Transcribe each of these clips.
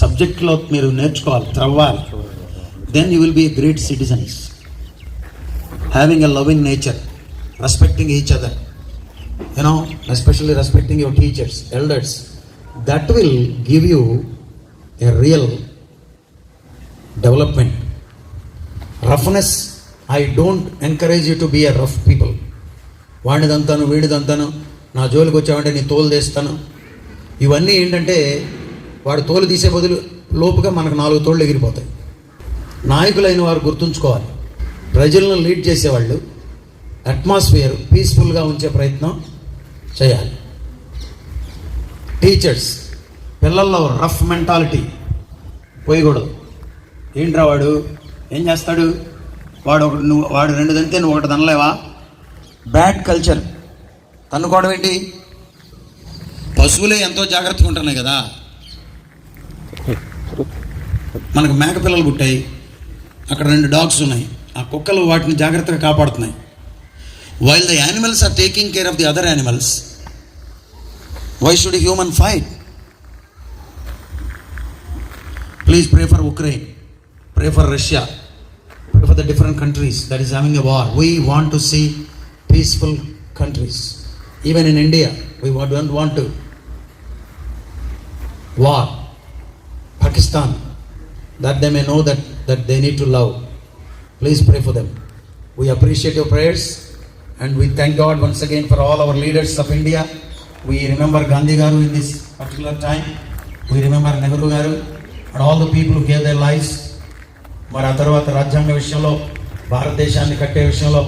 సబ్జెక్ట్లో మీరు నేర్చుకోవాలి త్రవ్వాలి then you will be great citizens having a loving nature respecting each other you know especially respecting your teachers elders that will give you a real development roughness I don't encourage you to be a rough people వాడిదంతాను వీడిదంతాను నా జోలికి వచ్చావంటే నీ తోలు తీస్తాను. ఇవన్నీ ఏంటంటే వాడు తోలు తీసే బదులు లోపుగా మనకు నాలుగు తోళ్ళు ఎగిరిపోతాయి. నాయకులైన వారు గుర్తుంచుకోవాలి. ప్రజలను లీడ్ చేసేవాళ్ళు అట్మాస్ఫియర్ పీస్ఫుల్గా ఉంచే ప్రయత్నం చేయాలి. టీచర్స్ పిల్లల్లో రఫ్ మెంటాలిటీ పోయకూడదు. ఏంట్రా వాడు? ఏం చేస్తాడు? వాడు ఒక నువ్వు వాడు రెండు దంతే నువ్వు ఒకటి తనలేవా? Bad culture. తన్నుకోవడం ఏంటి? పశువులే ఎంతో జాగ్రత్తగా ఉంటున్నాయి కదా. మనకు మేకపిల్లలు పుట్టాయి. అక్కడ రెండు డాగ్స్ ఉన్నాయి. ఆ కుక్కలు వాటిని జాగ్రత్తగా కాపాడుతున్నాయి. While the animals are taking care of the other animals why should human fight please pray for Ukraine pray for Russia pray for the different countries that is having a war we want to see peaceful countries even in India we want want to war Pakistan that they may know that that they need to love please pray for them we appreciate your prayers and we thank God once again for all our leaders of India we remember Gandhi garu in this particular time we remember Nehru garu and all the people gave their life మరి ఆ తర్వాత రాజ్యాంగ విషయంలో భారతదేశాన్ని కట్టే విషయంలో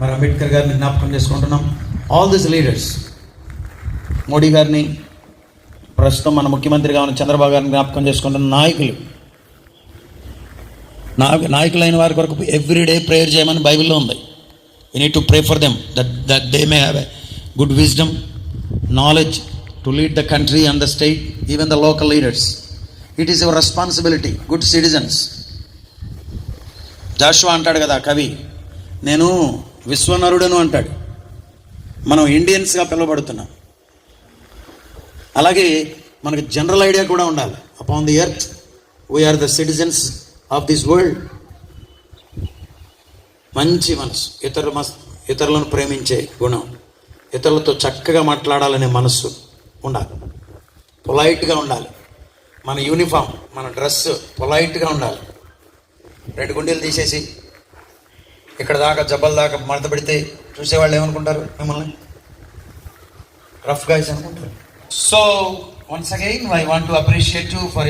మరి అంబేద్కర్ గారిని జ్ఞాపకం చేసుకుంటున్నాం. ఆల్ దిస్ లీడర్స్ మోడీ గారిని ప్రస్తుతం మన ముఖ్యమంత్రిగా ఉన్న చంద్రబాబు గారిని జ్ఞాపకం చేసుకుంటున్న నాయకులు నాయకు నాయకులైన వారి కొరకు ఎవ్రీడే ప్రేయర్ చేయమని బైబిల్లో ఉంది. You need to pray for them that that they may have a good wisdom knowledge to lead the country and the state even the local leaders it is your responsibility good citizens Joshua అంటాడు కదా కవి నేను విశ్వనరుడను అంటాడు. మనం ఇండియన్స్గా పిలువబడుతున్నాం. అలాగే మనకు general idea కూడా ఉండాలి. Upon the earth we are the citizens of this world. మంచి మనసు ఇతరుల మస్ ఇతరులను ప్రేమించే గుణం ఇతరులతో చక్కగా మాట్లాడాలనే మనస్సు ఉండాలి. పొలైట్గా ఉండాలి. మన యూనిఫామ్ మన డ్రెస్ పొలైట్గా ఉండాలి. రెండు గుండెలు తీసేసి ఇక్కడ దాకా జబ్బల దాకా మడత పెడితే చూసేవాళ్ళు ఏమనుకుంటారు మిమ్మల్ని? రఫ్ గైస్ అనుకుంటారు. So once again I want to appreciate you for